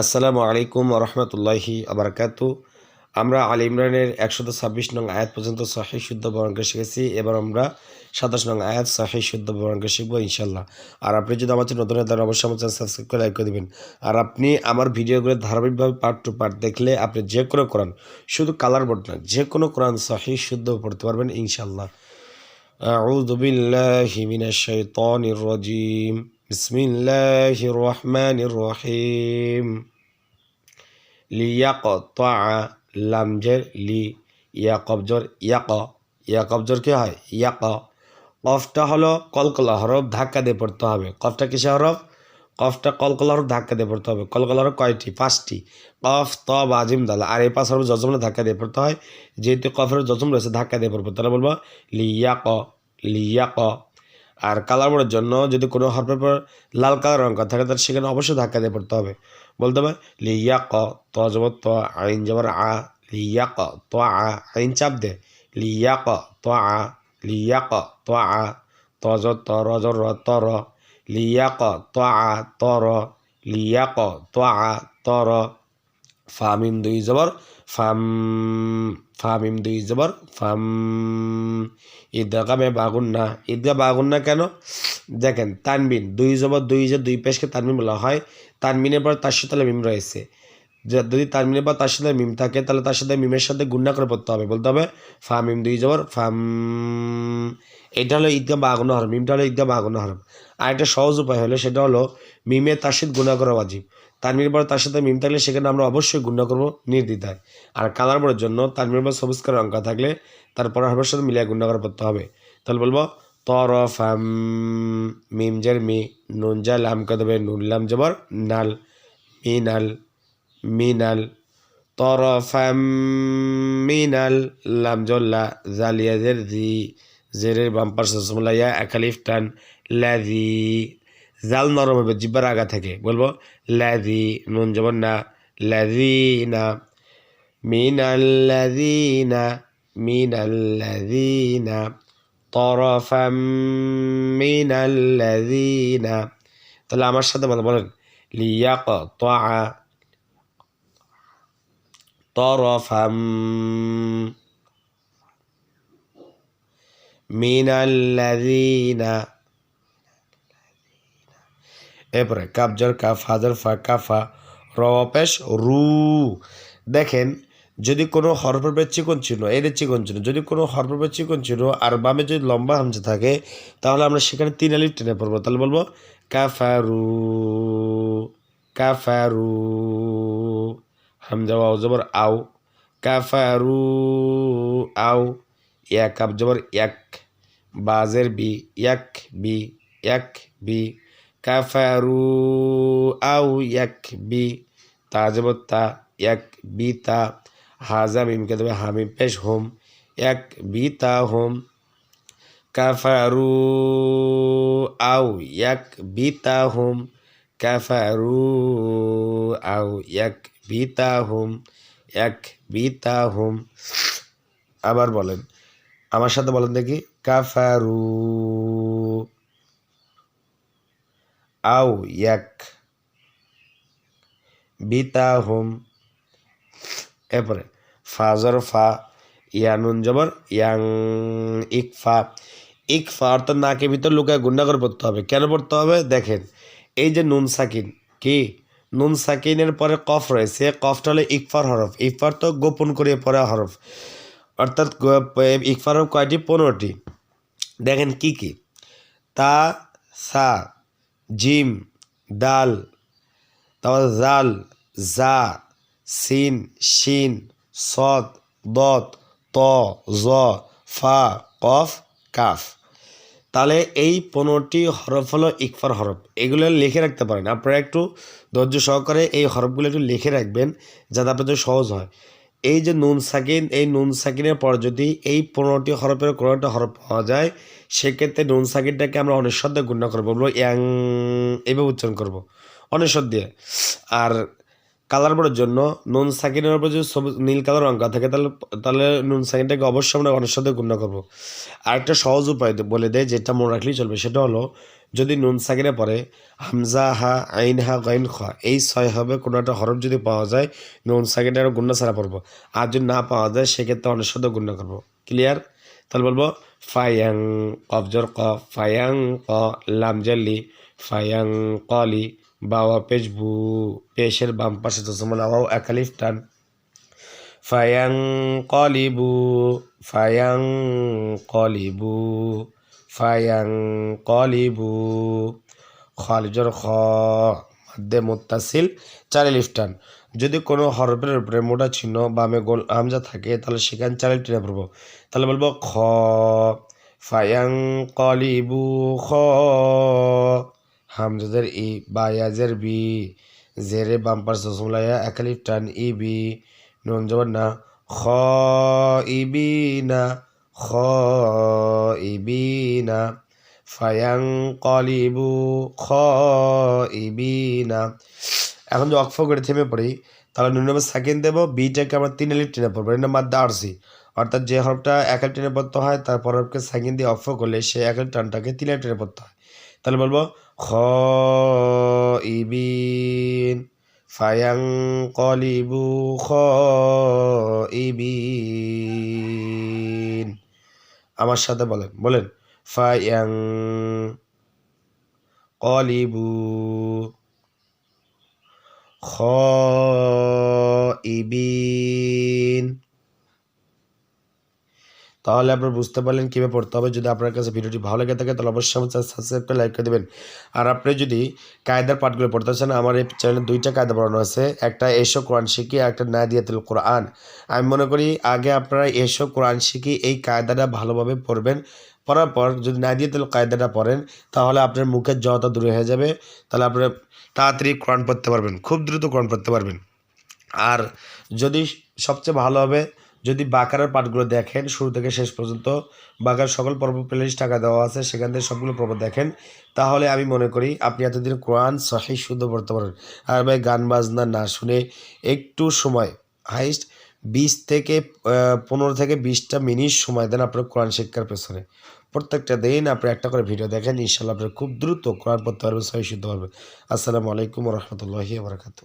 আসসালামু আলাইকুম রহমতুল্লাহি আবরকাত আমরা আল ইমরানের একশত ছাব্বিশ নং আয়াত পর্যন্ত সাহি শুদ্ধ বর্ণকে শিখেছি। এবার আমরা সাতাশ নং আয়াত সাহি শুদ্ধ বর্ণকে শিখব ইনশাল্লাহ আর আপনি যদি আমার নতুন তাহলে অবশ্যই আমার চ্যানেল সাবস্ক্রাইব করে লাইক করে দেবেন। আর আপনি আমার ভিডিওগুলো ধারাবাহিকভাবে পার্ট টু পার্ট দেখলে আপনি যে কোনো কোরআন, শুধু কালার বোর্ড না, যে কোনো কোরআন সাহি শুদ্ধ পড়তে পারবেন ইনশাল্লাহ আউদুবিল্লাহ হিমিনা শৈতন রাজিম। بسم الله الرحمن الرحيم লিয়াকতা লামজের লি ইয়া কবজর ইয়াক ইয়া কবজর কি হয় ইয়াক কফটা হলো কলকলা হরফ ধাক্কা দিয়ে পড়তে হবে কফটা কিসে হরফ কফটা কলকলা হরফ ধাক্কা দিয়ে পড়তে হবে কলকলা হরফ কয়টি পাঁচটি কফ ত বাজিম দাল আর এই পাঁচ হরফ জজমলে ধাক্কা দিয়ে পড়তে হয় যেহেতু কফের জজম রয়েছে ধাক্কা দিয়ে পড়বো তাহলে বলবো লিয়াক লিয়াক আর কালার বোর্ডের জন্য যদি কোনো হরফের পর লাল কালার রঙ থাকে, তাহলে সেখানে অবশ্যই ধাক্কা দিয়ে পড়তে হবে। বলতে হবে লিয়া ক ত জবর ত আইন জবর আ লিয়া ক ত আ, আইন চাপ দে লিয়া ক ত আ লিয়া ক ত আ ত জ ত র জ র ত র লিয়া ক ত আ, ত র লিয়া ক ত আ, ত র। ফামিম দুই জবর, ফাম ফামিম দুই জবর, ফাম ঈদগামে বাগুন না ঈদগা বাগুন্না কেন? দেখেন, তানবিন, দুই জবর, দুই যে দুই পেশকে তানবিন বলা হয়। তানবিনের পর তার সাথে মিম রয়েছে। যদি তানমিনের পর তার সাথে মিম থাকে, তাহলে তার সাথে মিমের সাথে গুণা করে পড়তে হবে। বলতে হবে, ফা, মিম দুই জবর ফাম এটা হলো ঈদগা বাগুন হরম। মিমটা হলো ঈদগা বাগুন হরম। আর একটা সহজ উপায় হলো, সেটা হলো মিমে তার সাথে গুণা করা বাজিব তানমির পর তার সাথে মিম থাকলে সেখানে আমরা অবশ্যই গুণা করব নির্দ্বিধায়। আর কালার পরের জন্য তানমির পর সবুজ কালার অঙ্কা থাকলে তারপর হরফের সাথে মিলিয়ে গুণা করা পড়তে হবে। তাহলে বলব তর ফাম মিম জের মি, নুন জা লাম কে দেবে নুন লাম জবর, নাল মিনাল মিনাল তরফাম মিনাল লামজল্লা জালিয়াজের জি জেরের বাম্পার সসমলাইয়া একালিফ টান লাজি জাল নরম হবে, জিব্বার আগা থেকে, বলব? লাজি নুন যেমন না লাজিনা মিনাল্লাজিনা মিনাল্লাজিনা তরফা মিনাল্লাজিনা তাহলে আমার সাথে বলেন লিয়াক তা طرفا من الذين এরপরে কাবজার কাফ হাজার ফা কাফা র পেশ রু দেখেন যদি কোনো হরফের চিকন চিহ্ন এদের চিকন চিহ্ন যদি কোনো হরফের চিকন চিহ্ন আর বামে যদি লম্বা হামজা থাকে তাহলে আমরা সেখানে তিন আলিফ টেনে পড়বো তাহলে বলবো কাফারু কাফারু হামজা ওয়াও জবর আও কাফারু আও এক আব জবর এক বাজের বি এক বি এক বি কাফারু আও এক বি তা জবর তা এক বি তা হাজা মিমকে দেবে হামিম পেশ হোম এক বিতা হোম কাফারু আও এক বিতা হোম কাফারু আও এক বিতা হোম এক বিতা হোম আবার বলেন, আমার সাথে বলেন দেখি, কাফারু। আও এক বিতা হোম এরপরে ফাজর ফা ইয়ানুন জবর, ইয়াং ইকফা। ইকফা অর্থাৎ নাকের ভিতর লুকায় গুন্ডা করে পড়তে হবে। কেন পড়তে হবে? দেখেন, এই যে নুন সাকিন, কি? নুন সাকিনের পরে কফ রয়েছে। কফটা হলো ইকফার হরফ। ইকফার তো গোপন করে পড়া হরফ। অর্থাৎ ইকফার হরফ কয়টি? পনেরোটি। দেখেন কি কি। তা, সা, জিম, দাল, তারপর জাল, জা, সিন, শিন সদ দত, ত, জ, ফা, কফ, কাফ। তাহলে এই পনেরোটি হরফ হলো ইকফার হরফ। এগুলো লিখে রাখতে পারেন। আপনারা একটু ধৈর্য সহকারে এই হরফগুলো একটু লিখে রাখবেন যাতে আপনাদের সহজ হয়। এই যে নুন সাকিন, এই নুন সাকিনের পর যদি এই পনেরোটি হরফের কোনো একটা হরফ পাওয়া যায়, সেক্ষেত্রে নুন সাকিনটাকে আমরা অনেশ্বর দিয়ে গুণা করব। বলব ইয়াং এইভাবে উচ্চারণ করব। অনেশ্বর দিয়ে আর কালার বোর্ডের জন্য নুন সাকিনের উপর যদি সবুজ, নীল কালার অঙ্ক থাকে, তাহলে তাহলে নুন সাকিনটাকে অবশ্যই আমরা অনেক সাথে গুণা করব। আরেকটা সহজ উপায় বলে দেয়, যেটা মনে রাখলেই চলবে, সেটা হলো যদি নুন সাকিনে পরে হামজা হা, আইন হা, গাইন খ, এই ছয় হবে, কোনো একটা হরফ যদি পাওয়া যায়, নুন সাকিনে আরও গুন্না ছাড়া পড়ব। আর যদি না পাওয়া যায়, সেক্ষেত্রে অনুষদ গুণ্য করব। ক্লিয়ার তাহলে বলব, ফায়াং কবজর ক, ফায়াং ক লামজাল্লি ফায়াং কলি বাওয়া পেশ বু পেশের বাম পাশে তসমল আওয়াও একালিফ টান। ফায়াং কলিবু ফায়াং কলিবু ফায়াং কলিবু। খালিজর খ মাধ্যে মুত্তাসিল, চারে লিফটান যদি কোনো হরফের উপরে মোটা চিহ্ন বামে গোল হামজা থাকে, তাহলে সেখানে চারে টেনে পড়ব। তাহলে বলব খ, ফায়াং কলিবু, খ। হামজাদের ই বায়াজের বি, জেরে বাম্পার সসমলাইয়া একালিফ টান ই বি নুন জবান না, খ ইবি না, খ ইবিনা ফায়াং কলিবু, খ ইবি না। এখন যে অক্ষ করে থেমে পড়ি, তাহলে ন্যূনতম সেকেন্ড দেবো, বিটাকে আমার তিন এলিট টেনে পড়ব। এটা মাদ্দা আরসি। অর্থাৎ যে হরফটা এক এলিট টেনে পড়তে হয় তারপর হরফকে সেকেন্ড দিয়ে অক্ষ করলে সেই এক টানটাকে তিন এলিট টেনে পড়তে হয়। তাহলে বলব খ ইবিন ফায়াং কলিবু খ ইবিন আমার সাথে বলেন বলেন ফায়াং কলিবু খ ইবিন তাহলে আপনারা বুঝতে পারলেন কীভাবে পড়তে হবে। যদি আপনার কাছে ভিডিওটি ভালো লেগে থাকে, তাহলে অবশ্যই আমার সাবস্ক্রাইব করে লাইক করে দেবেন। আর আপনি যদি কায়দার পাঠগুলো পড়তে চান, আমার এই চ্যানেলে দুইটা কায়দা পড়ানো আছে। একটা, এসো কোরআন শিখি, আর একটা না দিয়াতুল কোরআন। আমি মনে করি আগে আপনারা এসো কোরআন শিখি, এই কায়দাটা ভালোভাবে পড়বেন। পড়ার পর যদি না দিয়াতুল কায়দাটা পড়েন, তাহলে আপনার মুখের জড়তা দূরে হয়ে যাবে। তাহলে আপনারা তাড়াতাড়ি কোরআন পড়তে পারবেন, খুব দ্রুত কোরআন পড়তে পারবেন। আর যদি সবচেয়ে ভালো হবে যদি বাকারের পাঠগুলো দেখেন, শুরু থেকে শেষ পর্যন্ত বাকার সকল পর্ব প্লেলিস্ট টাকা দেওয়া আছে, সেখান থেকে সবগুলো পর্ব দেখেন, তাহলে আমি মনে করি আপনি এতদিন কোরআন সহি, শুদ্ধ পড়তে পারেন। আর ভাই, গান বাজনা না শুনে একটু সময় হাইস্ট বিশ থেকে পনেরো থেকে বিশটা মিনিট সময় দেন আপনার কোরআন শিক্ষার পেছনে। প্রত্যেকটা দিন আপনি একটা করে ভিডিও দেখেন ইনশাল্লাহ আপনার খুব দ্রুত কোরআন পড়তে পারবেন, সহি, শুদ্ধ পারবেন আসসালামু আলাইকুম রহমতুল্লাহি বারকাতু